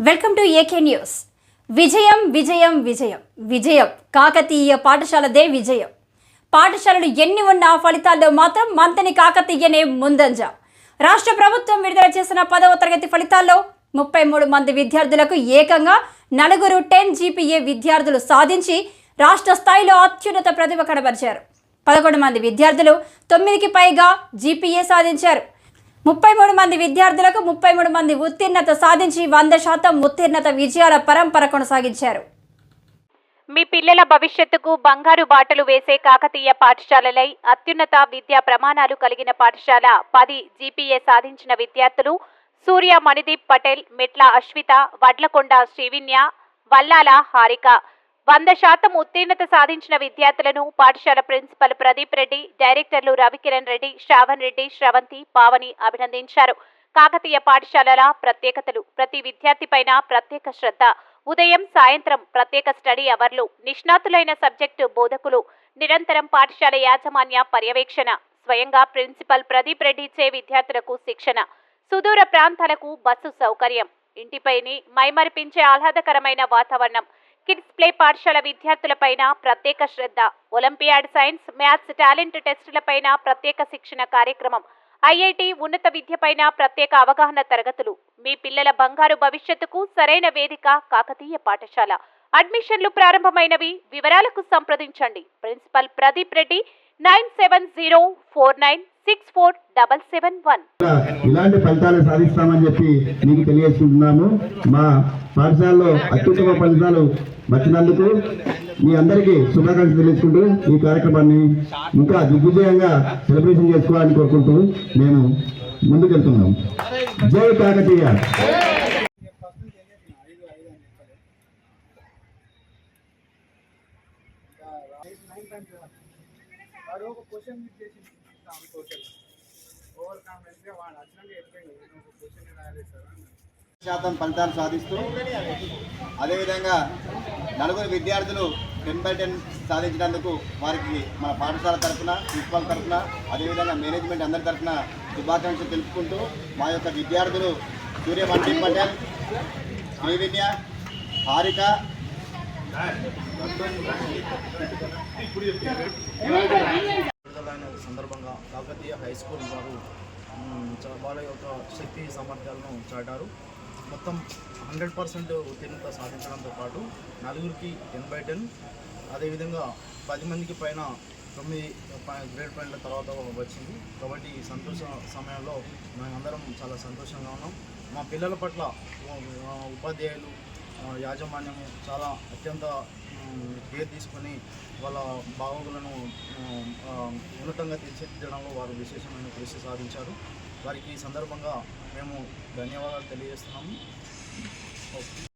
Welcome to AK news. విజయం విజయం విజయం. విజయం. కాకతీయ పాఠశాలదే విజయం. పాఠశాలలు ఎన్ని ఉన్నా ఫలితాల్లో మాత్రం మంతని కాకతీయనే ముందంజ. రాష్ట్ర ప్రభుత్వం విడుదల చేసిన పదవ తరగతి ఫలితాల్లో ముప్పై మూడు మంది విద్యార్థులకు ఏకంగా నలుగురు టెన్ జీపీఏ విద్యార్థులు సాధించి రాష్ట్ర స్థాయిలో అత్యున్నత ప్రతిభ కనబరిచారు. పదకొండు మంది విద్యార్థులు తొమ్మిదికి పైగా జీపీఏ సాధించారు. ముప్పై మూడు మంది విద్యార్థులకు ముప్పై మూడు మంది ఉత్తీర్ణత సాధించి వంద శాతం ఉత్తీర్ణత విజయాల పరంపర కొనసాగించారు. మీ పిల్లల భవిష్యత్తుకు బంగారు బాటలు వేసే కాకతీయ పాఠశాలలై అత్యున్నత విద్యా ప్రమాణాలు కలిగిన పాఠశాల పది జీపీఏ సాధించిన విద్యార్థులు సూర్య మణిదీప్ పటేల్ మెట్ల అశ్విత వడ్లకొండ శ్రీవిన్య వల్లాల హారిక వంద శాతం ఉత్తీర్ణత సాధించిన విద్యార్థులను పాఠశాల ప్రిన్సిపల్ ప్రదీప్ రెడ్డి డైరెక్టర్లు రవికిరణ్ రెడ్డి శ్రావణ్ రెడ్డి శ్రవంతి పావని అభినందించారు. కాకతీయ పాఠశాలల ప్రత్యేకతలు ప్రతి విద్యార్థిపైన ప్రత్యేక శ్రద్ధ ఉదయం సాయంత్రం ప్రత్యేక స్టడీ అవర్లు నిష్ణాతులైన సబ్జెక్టు బోధకులు నిరంతరం పాఠశాల యాజమాన్య పర్యవేక్షణ స్వయంగా ప్రిన్సిపల్ ప్రదీప్ రెడ్డి ఇచ్చే విద్యార్థులకు శిక్షణ సుదూర ప్రాంతాలకు బస్సు సౌకర్యం ఇంటిపైని మైమరిపించే ఆహ్లాదకరమైన వాతావరణం కిడ్స్ ప్లే పాఠశాల విద్యార్థులపైన ప్రత్యేక శ్రద్ధ. ఒలింపియాడ్ సైన్స్ మ్యాథ్స్ టాలెంట్ టెస్టులపైన ప్రత్యేక శిక్షణ కార్యక్రమం. ఐఐటి ఉన్నత విద్యపైన ప్రత్యేక అవగాహన తరగతులు. మీ పిల్లల బంగారు భవిష్యత్తుకు సరైన వేదిక కాకతీయ పాఠశాల. అడ్మిషన్లు ప్రారంభమైనవి. వివరాలకు సంప్రదించండి. Principal Pradeep Reddy nine seven zero four nine six four double seven one. ఇలాంటి ఫలితాలు సాధిస్తామని చెప్పి మీకు తెలియజేసుకుంటున్నాము మా పాఠశాలలో అత్యుత్తమ ఫలితాలు వచ్చినందుకు మీ అందరికీ శుభాకాంక్షలు తెలుసుకుంటూ ఈ కార్యక్రమాన్ని ఇంకా దిగ్విజయంగా సెలబ్రేషన్ చేసుకోవాలని కోరుకుంటూ మేము ముందుకెళ్తున్నాం. జై కాకతీయ. ఒక క్వశ్చన్ చేసి ఓవర్ కాన్ఫిడెన్స్ వాడు అట్లనే చెప్పాడు. నేను ఒక క్వశ్చన్ సార్ శాతం ఫలితాలు సాధిస్తూ అదేవిధంగా నలుగురు విద్యార్థులు టెన్ బై టెన్ సాధించినందుకు వారికి మన పాఠశాల తరఫున ప్రిన్సిపాల్ తరఫున అదేవిధంగా మేనేజ్మెంట్ అందరి తరఫున శుభాకాంక్షలు తెలుపుకుంటూ మా యొక్క విద్యార్థులు సూర్యమంటి పటేల్ శ్రీవిద్య హారిక విడుదలైన సందర్భంగా కాకతీయ హై స్కూల్ వారు మ్, వాళ్ళ యొక్క శక్తి సామర్థ్యాలను చాటారు. మొత్తం హండ్రెడ్ పర్సెంట్ ఉత్తీర్ణత సాధించడంతో పాటు నలుగురికి టెన్ బై టెన్ అదేవిధంగా పది మందికి పైన తొమ్మిది గ్రేడ్ పాయింట్ల తర్వాత వచ్చింది. కాబట్టి ఈ సంతోష సమయంలో మేమందరం చాలా సంతోషంగా ఉన్నాం. మా పిల్లల పట్ల ఉపాధ్యాయులు యాజమాన్యము చాలా అత్యంత కేర్ తీసుకొని వాళ్ళ బాగోగులను ఉన్నతంగా తీర్చిదిద్దడంలో వారు విశేషమైన కృషి సాధించారు. వారికి ఈ సందర్భంగా మేము ధన్యవాదాలు తెలియజేస్తున్నాము. ఓకే.